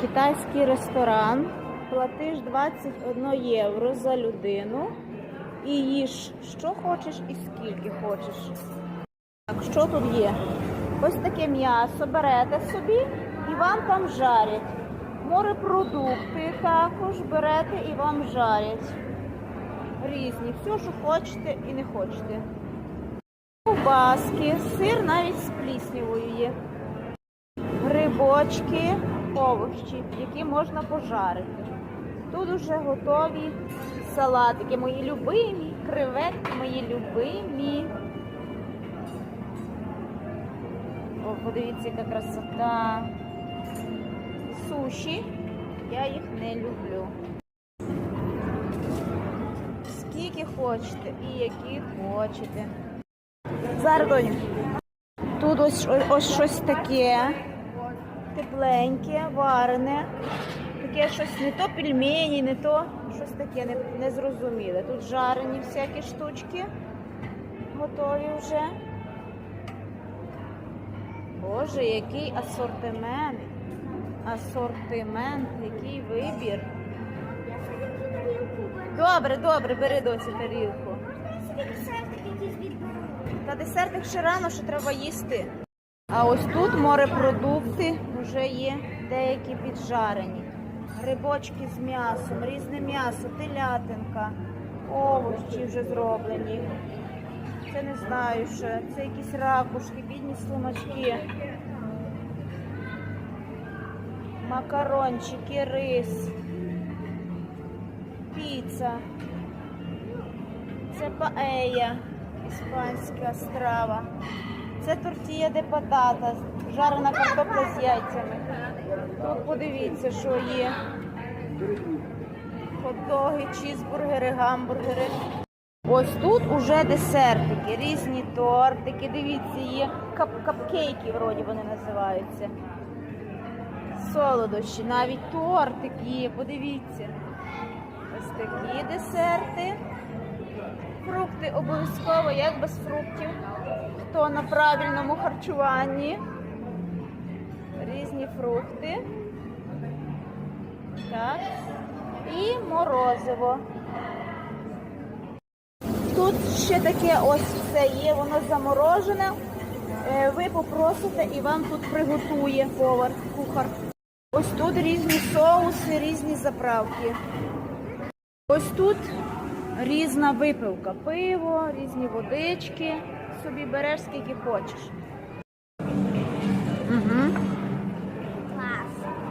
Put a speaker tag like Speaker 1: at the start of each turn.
Speaker 1: Китайський ресторан. Платиш 21 євро за людину і їж що хочеш і скільки хочеш. Так, що тут є? Ось таке м'ясо берете собі і вам там жарять. Морепродукти також берете і вам жарять. Різні, все, що хочете і не хочете. Ковбаски, сир навіть з пліснявою є. Грибочки, овочі, які можна пожарити. Тут уже готові салатики, мої любимі, креветки мої любимі. О, подивіться, яка красота. Суші. Я їх не люблю. Скільки хочете і які хочете. Зараз доню. Тут ось, ось щось таке. Тепленьке, варене. Таке щось не то пельмені, не то щось таке не- незрозуміле. Тут жарені всякі штучки. Готові вже. Боже, який асортимент. Асортимент, який вибір. Добре, добре, бери досі тарілку. Та десертик ще рано, що треба їсти. А ось тут морепродукти вже є деякі піджарені. Грибочки з м'ясом, різне м'ясо, телятинка, овочі вже зроблені. Це не знаю ще. Це якісь ракушки, бідні слимачки. Макарончики, рис, піца. Це паея, іспанська страва. Це тортія де патата, жарена картопля з яйцями. Тут подивіться, що є. Хот-доги, чізбургери, гамбургери. Ось тут уже десертики, різні тортики. Дивіться, є кап капкейки, вроді вони називаються. Солодощі, навіть тортик є, подивіться. Ось такі десерти. Фрукти обов'язково, як без фруктів. Хто на правильному харчуванні. Різні фрукти. Так. І морозиво. Тут ще таке ось все є, воно заморожене. Е, Ви попросите і вам тут приготує повар, кухар. Ось тут різні соуси, різні заправки. Ось тут різна випивка, пиво, різні водички. Собі береш скільки хочеш. Угу.